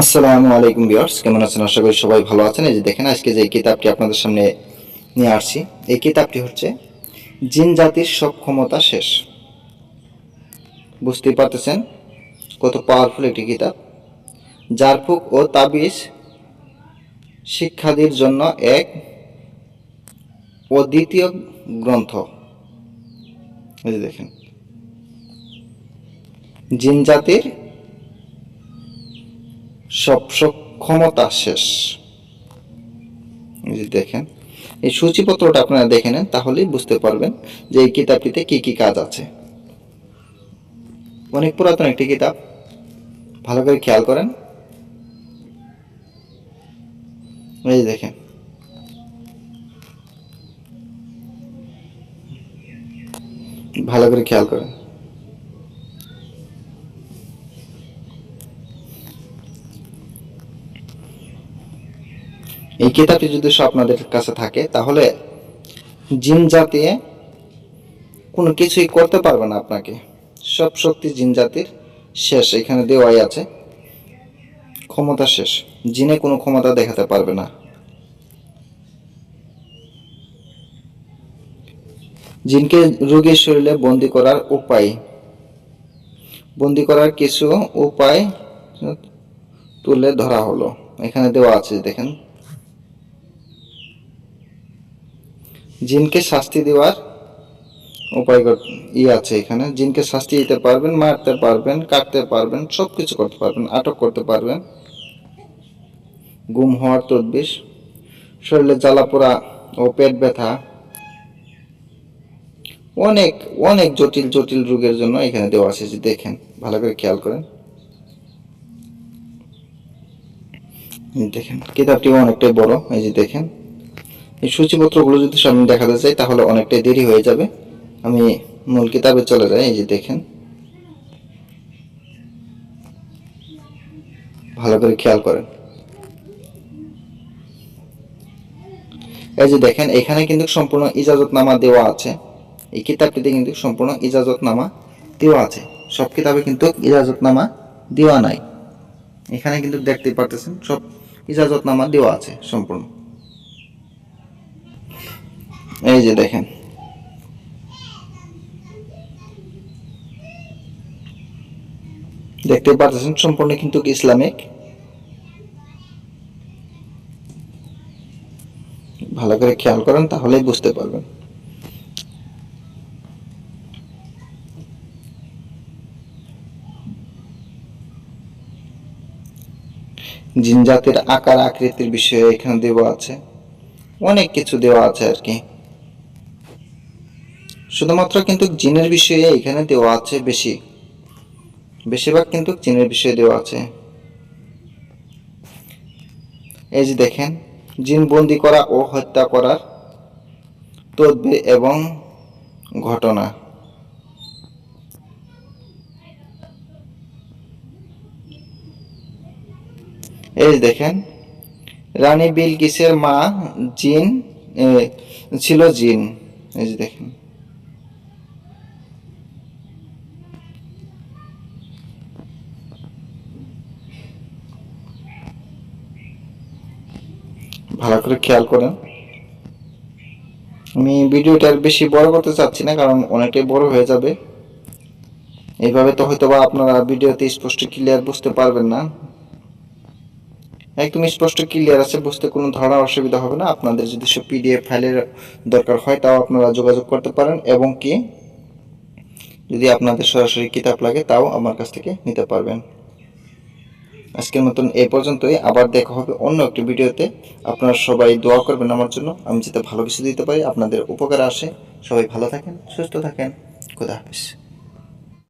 আসসালামু আলাইকুম বিয়ার্স কেমন আছেন? আশা করি সবাই ভালো আছেন। এই যে দেখেন, আজকে যে কিতাবটি আপনাদের সামনে নিয়ে আসছি, এই কিতাবটি হচ্ছে জিন জাতির সব ক্ষমতা শেষ। বুঝতেই পারতেছেন কত পাওয়ারফুল একটি কিতাব। জারফুক ও তাবিজ শিক্ষাদির জন্য এক অদ্বিতীয় গ্রন্থ। এই যে দেখেন, জিন জাতির সব সব ক্ষমতা শেষ। দেখেন, এই সূচিপত্রটা আপনারা দেখে নেন, তাহলেই বুঝতে পারবেন যে এই কিতাবটিতে কি কি কাজ আছে। অনেক পুরাতন একটি কিতাব, ভালো করে খেয়াল করেন। এই দেখেন। ভালো করে খেয়াল করেন। এই কিতাবটি যদি আপনাদের কাছে থাকে, তাহলে জিন জাতি কোনো কিছুই করতে পারবে না আপনাকে। সব শক্তি জিন জাতির শেষ, এখানে দেওয়াই আছে। ক্ষমতা শেষ। জিনে কোনো ক্ষমতা দেখাতে পারবে না। জিনকে রোগীর শরীরে বন্দি করার উপায়। বন্দি করার কিছু উপায় তুলে ধরা হলো। এখানে দেওয়া আছে, দেখেন। জিনকে শাস্তি দেওয়ার উপায় ই আছে এখানে। জিনকে শাস্তি দিতে পারবেন, মারতে পারবেন, কাটতে পারবেন সব কিছু করতে পারবেন, আটক করতে পারবেন। গুম হওয়ার তদবির। শরীরে জ্বালাপোড়া ও পেট ব্যথা। অনেক অনেক জটিল জটিল রোগের জন্য এখানে দেওয়া আছে, যে দেখেন, ভালো করে খেয়াল করেন। দেখেন, কিতাবটি অনেকটাই বড়, এই যে দেখেন। এই সূচিপত্রগুলো যদি সামনে দেখাতে চাই, তাহলে অনেকটাই দেরি হয়ে যাবে। আমি মূল কিতাবে চলে যাই, এই যে দেখেন। ভালো করে খেয়াল করেন। এই যে দেখেন, এখানে কিন্তু সম্পূর্ণ ইজাজতনামা দেওয়া আছে। এই কিতাবটিতে কিন্তু সম্পূর্ণ ইজাজতনামা দেওয়া আছে। সব কিতাবে কিন্তু ইজাজতনামা দেওয়া নাই। এখানে কিন্তু দেখতে পারতেছেন, সব ইজাজতনামা দেওয়া আছে সম্পূর্ণ। এই যে দেখেন। দেখতে পাচ্ছেন সম্পূর্ণ কিন্তু ইসলামিক। ভালো করে খেয়াল করেন, তাহলেই বুঝতে পারবেন। জিন জাতির আকার আকৃতির বিষয়ে এখানে দেওয়া আছে। অনেক কিছু দেওয়া আছে আর কি। শুধুমাত্র কিন্তু জিনের বিষয়ে এখানে দেওয়া আছে বেশি। বেশিরভাগ কিন্তু জিনের বিষয়ে দেওয়া আছে। এই যে দেখেন, জিন বন্দি করা ও হত্যা করার তদবির এবং ঘটনা। এই দেখেন, রানী বিলকিসের মা জিন ছিল জিন। এই যে দেখেন। ভালো করে খেয়াল করেন। আমি ভিডিওটা আর বেশি বড় করতে চাচ্ছি না, কারণ অনেকটাই বড় হয়ে যাবে। এইভাবে তো হয়তো বা আপনারা ভিডিওতে স্পষ্ট ক্লিয়ার বুঝতে পারবেন না। একদম স্পষ্ট ক্লিয়ার আছে, বুঝতে কোনো ধরনের অসুবিধা হবে না। আপনাদের যদি সব পিডিএফ ফাইলের দরকার হয়, তাও আপনারা যোগাযোগ করতে পারেন, এবং কি যদি আপনাদের সরাসরি কিতাব লাগে, তাও আমার কাছ থেকে নিতে পারবেন। আজকের মতন এই পর্যন্তই। আবার দেখা হবে অন্য একটি ভিডিওতে। আপনারা সবাই দোয়া করবেন আমার জন্য। আমি যাতে ভালো কিছু দিতে পারি, আপনাদের উপকার আসে। সবাই ভালো থাকেন, সুস্থ থাকেন। খুদা হাফিজ।